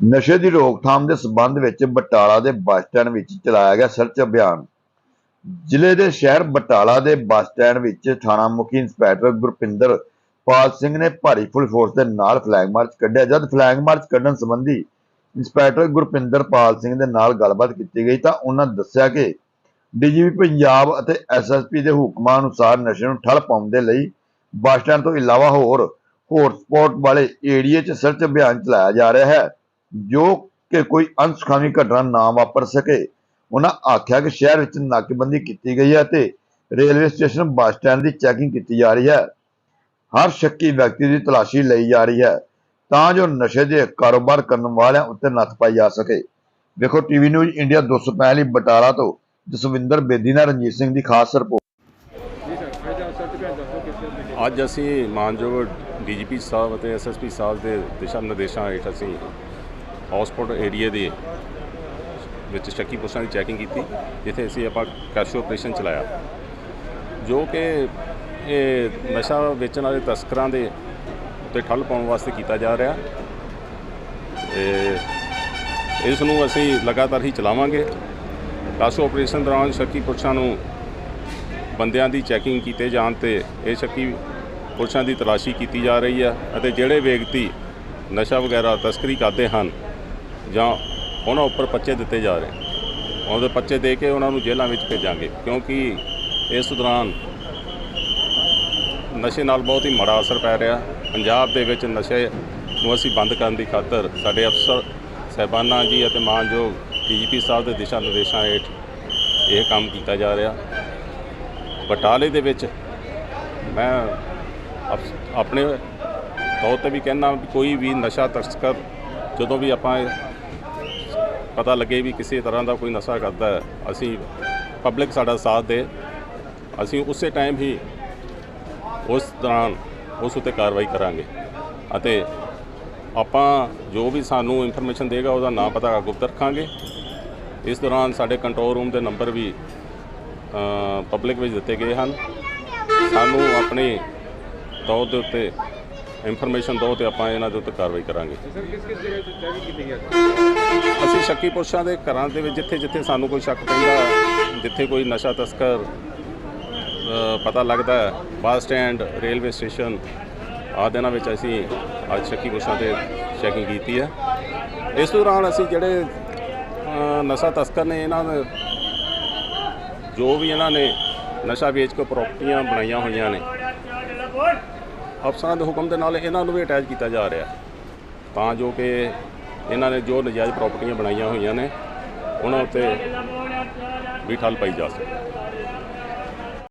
ਨਸ਼ੇ ਦੀ ਰੋਕਥਾਮ ਦੇ ਸਬੰਧ ਵਿੱਚ ਬਟਾਲਾ ਦੇ ਬੱਸ ਸਟੈਂਡ ਵਿੱਚ ਚਲਾਇਆ ਗਿਆ ਸਰਚ ਅਭਿਆਨ। ਜ਼ਿਲ੍ਹੇ ਦੇ ਸ਼ਹਿਰ ਬਟਾਲਾ ਦੇ ਬੱਸ ਸਟੈਂਡ ਵਿੱਚ ਥਾਣਾ ਮੁਖੀ ਇੰਸਪੈਕਟਰ ਗੁਰਪਿੰਦਰ ਪਾਲ ਸਿੰਘ ਨੇ ਭਾਰੀ ਫੁੱਲ ਫੋਰਸ ਦੇ ਨਾਲ ਫਲੈਗ ਮਾਰਚ ਕੱਢਿਆ। ਜਦ ਫਲੈਗ ਮਾਰਚ ਕੱਢਣ ਸੰਬੰਧੀ ਇੰਸਪੈਕਟਰ ਗੁਰਪਿੰਦਰ ਪਾਲ ਸਿੰਘ ਦੇ ਨਾਲ ਗੱਲਬਾਤ ਕੀਤੀ ਗਈ ਤਾਂ ਉਹਨਾਂ ਦੱਸਿਆ ਕਿ ਡੀਜੀਪੀ ਪੰਜਾਬ ਅਤੇ ਐਸਐਸਪੀ ਦੇ ਹੁਕਮਾਂ ਅਨੁਸਾਰ ਨਸ਼ੇ ਨੂੰ ਠੱਲ ਪਾਉਣ ਦੇ ਲਈ ਬੱਸ ਸਟੈਂਡ ਤੋਂ ਇਲਾਵਾ ਹੋਰ ਹੋਰ ਸਪੌਟ ਵਾਲੇ ਏਰੀਏ 'ਚ ਸਰਚ ਅਭਿਆਨ ਚਲਾਇਆ ਜਾ ਰਿਹਾ ਹੈ। ਜੋ ਕਿ ਕੋਈ ਅਨਸੁਖਾਵੀ ਘਟਨਾ ਨਾ ਵਾਪਰ ਸਕੇ। ਉਹਨਾਂ ਆਖਿਆ ਕਿ ਸ਼ਹਿਰ ਵਿੱਚ ਨਾਕੇਬੰਦੀ ਕੀਤੀ ਗਈ ਹੈ ਤੇ ਰੇਲਵੇ ਸਟੇਸ਼ਨ ਬੱਸ ਸਟੈਂਡ ਦੀ ਚੈਕਿੰਗ ਕੀਤੀ ਜਾ ਰਹੀ ਹੈ। ਹਰ ਸ਼ੱਕੀ ਵਿਅਕਤੀ ਦੀ ਤਲਾਸ਼ੀ ਲਈ ਜਾ ਰਹੀ ਹੈ ਤਾਂ ਜੋ ਨਸ਼ੇ ਦੇ ਕਾਰੋਬਾਰ ਕਰਨ ਵਾਲਿਆਂ ਉੱਤੇ ਨੱਥ ਪਾਈ ਜਾ ਸਕੇ। ਵੇਖੋ, ਟੀਵੀ ਨਿਊਜ਼ ਇੰਡੀਆ 265 ਲਈ ਬਟਾਲਾ ਤੋਂ ਜਸਵਿੰਦਰ ਬੇਦੀ ਨਾਲ ਰਣਜੀਤ ਸਿੰਘ ਦੀ ਖਾਸ ਰਿਪੋਰਟ। ਅੱਜ ਅਸੀਂ ਮਾਨਯੋਗ ਡੀਜੀਪੀ ਸਾਹਿਬ ਅਤੇ ਐਸਐਸਪੀ ਸਾਹਿਬ ਦੇ ਦਿਸ਼ਾ ਨਿਰਦੇਸ਼ਾਂ ਹੇਠ ਅਸੀਂ ਹੌਸਪੋਰਟ ਏਰੀਆ ਦੇ ਵਿੱਚ ਸ਼ੱਕੀ ਪੁਰਸ਼ਾਂ ਦੀ ਚੈਕਿੰਗ ਕੀਤੀ, ਜਿੱਥੇ ਅਸੀਂ ਆਪਾਂ ਕੈਸ਼ੂ ਆਪਰੇਸ਼ਨ ਚਲਾਇਆ। ਜੋ ਕਿ ਇਹ ਨਸ਼ਾ ਵੇਚਣ ਵਾਲੇ ਤਸਕਰਾਂ ਦੇ ਉੱਤੇ ਠੱਲ ਪਾਉਣ ਵਾਸਤੇ ਕੀਤਾ ਜਾ ਰਿਹਾ। ਤੇ ਇਸ ਨੂੰ ਅਸੀਂ ਲਗਾਤਾਰ ਹੀ ਚਲਾਵਾਂਗੇ। ਕਾਸ਼ੋ ਆਪਰੇਸ਼ਨ ਦੌਰਾਨ ਸ਼ੱਕੀ ਪੁਰਸ਼ਾਂ ਨੂੰ ਬੰਦਿਆਂ ਦੀ ਚੈਕਿੰਗ ਕੀਤੇ ਜਾਣ ਤੇ ਇਹ ਸ਼ੱਕੀ ਪੁਰਸ਼ਾਂ ਦੀ ਤਲਾਸ਼ੀ ਕੀਤੀ ਜਾ ਰਹੀ ਹੈ ਅਤੇ ਜਿਹੜੇ ਵਿਅਕਤੀ ਨਸ਼ਾ ਵਗੈਰਾ ਤਸਕਰੀ ਕਰਦੇ ਹਨ ਜਾਂ ਉਹਨਾਂ ਉੱਪਰ ਪੱਚੇ ਦਿੱਤੇ ਜਾ ਰਹੇ। ਉਹਦੇ ਪਰਚੇ ਦੇ ਕੇ ਉਹਨਾਂ ਨੂੰ ਜੇਲ੍ਹਾਂ ਵਿੱਚ ਭੇਜਾਂਗੇ, ਕਿਉਂਕਿ ਇਸ ਦੌਰਾਨ ਨਸ਼ੇ ਨਾਲ ਬਹੁਤ ਹੀ ਮਾੜਾ ਅਸਰ ਪੈ ਰਿਹਾ। ਪੰਜਾਬ ਦੇ ਵਿੱਚ ਨਸ਼ੇ ਨੂੰ ਅਸੀਂ ਬੰਦ ਕਰਨ ਦੀ ਖਾਤਰ ਸਾਡੇ ਅਫਸਰ ਸਹਿਬਾਨਾਂ ਜੀ ਅਤੇ ਮਾਨਯੋਗ ਡੀਜੀਪੀ ਸਾਹਿਬ ਦੇ ਦਿਸ਼ਾ ਨਿਰਦੇਸ਼ਾਂ ਹੇਠ ਇਹ ਕੰਮ ਕੀਤਾ ਜਾ ਰਿਹਾ। ਬਟਾਲੇ ਦੇ ਵਿੱਚ ਮੈਂ ਅਪ- ਆਪਣੇ ਤੌਰ ਤੇ ਵੀ ਕਹਿਣਾ ਕੋਈ ਵੀ ਨਸ਼ਾ ਤਸਕਰ ਜਦੋਂ ਵੀ ਆਪਾਂ ਪਤਾ ਲੱਗੇ ਵੀ ਕਿਸੇ ਤਰ੍ਹਾਂ ਦਾ ਕੋਈ ਨਸ਼ਾ ਕਰਦਾ ਹੈ। ਅਸੀਂ ਪਬਲਿਕ ਸਾਡਾ ਸਾਥ ਦੇ। ਅਸੀਂ ਉਸੇ ਟਾਈਮ ਹੀ ਉਸ ਦੌਰਾਨ ਉਸ ਉੱਤੇ ਕਾਰਵਾਈ ਕਰਾਂਗੇ। ਅਤੇ ਆਪਾਂ ਜੋ ਵੀ ਸਾਨੂੰ ਇਨਫੋਰਮੇਸ਼ਨ ਦੇਗਾ, ਉਹਦਾ ਨਾਂ ਪਤਾ ਗੁਪਤ ਰੱਖਾਂਗੇ। ਇਸ ਦੌਰਾਨ ਸਾਡੇ ਕੰਟਰੋਲ ਰੂਮ ਦੇ ਨੰਬਰ ਵੀ ਪਬਲਿਕ ਵਿੱਚ ਦਿੱਤੇ ਗਏ ਹਨ। ਸਾਨੂੰ ਆਪਣੇ ਤੌਰ ਦੇ ਉੱਤੇ ਇਨਫੋਰਮੇਸ਼ਨ ਦਿਓ ਤੇ ਆਪਾਂ ਇਹਨਾਂ ਦੇ ਉੱਤੇ ਕਾਰਵਾਈ ਕਰਾਂਗੇ। ਸਰ ਕਿਸ ਕਿਸ ਜਗ੍ਹਾ ਤੇ ਚੈਕਿੰਗ ਕੀਤੀ ਗਈ ਸ਼ੱਕੀ ਪੁਰਸ਼ਾਂ ਦੇ ਘਰਾਂ ਦੇ ਵਿੱਚ ਜਿੱਥੇ ਜਿੱਥੇ ਸਾਨੂੰ ਕੋਈ ਸ਼ੱਕ ਪੈਂਦਾ ਜਿੱਥੇ ਕੋਈ ਨਸ਼ਾ ਤਸਕਰ ਪਤਾ ਲੱਗਦਾ ਬੱਸ ਸਟੈਂਡ, ਰੇਲਵੇ ਸਟੇਸ਼ਨ, ਆਦਿ ਇਹਨਾਂ ਵਿੱਚ ਅਸੀਂ ਅੱਜ ਸ਼ੱਕੀ ਪੁਰਸ਼ਾਂ ਤੇ ਚੈਕਿੰਗ ਕੀਤੀ ਹੈ। ਇਸ ਦੌਰਾਨ ਅਸੀਂ ਜਿਹੜੇ ਨਸ਼ਾ ਤਸਕਰ ਨੇ ਇਹਨਾਂ ਦੇ, ਜੋ ਵੀ ਇਹਨਾਂ ਨੇ ਨਸ਼ਾ ਵੇਚ ਕੇ ਪ੍ਰਾਪਰਟੀਆਂ ਬਣਾਈਆਂ ਹੋਈਆਂ ਨੇ, ਅਫਸਰਾਂ ਦੇ ਹੁਕਮ ਦੇ ਨਾਲ ਇਹਨਾਂ ਨੂੰ ਵੀ ਅਟੈਚ ਕੀਤਾ ਜਾ ਰਿਹਾ ਤਾਂ ਜੋ ਕਿ ਇਹਨਾਂ ਨੇ ਜੋ ਨਜਾਇਜ਼ ਪ੍ਰਾਪਰਟੀਆਂ ਬਣਾਈਆਂ ਹੋਈਆਂ ਨੇ, ਉਹਨਾਂ ਉੱਤੇ ਵੀ ਠੱਲ ਪਾਈ ਜਾ ਸਕੇ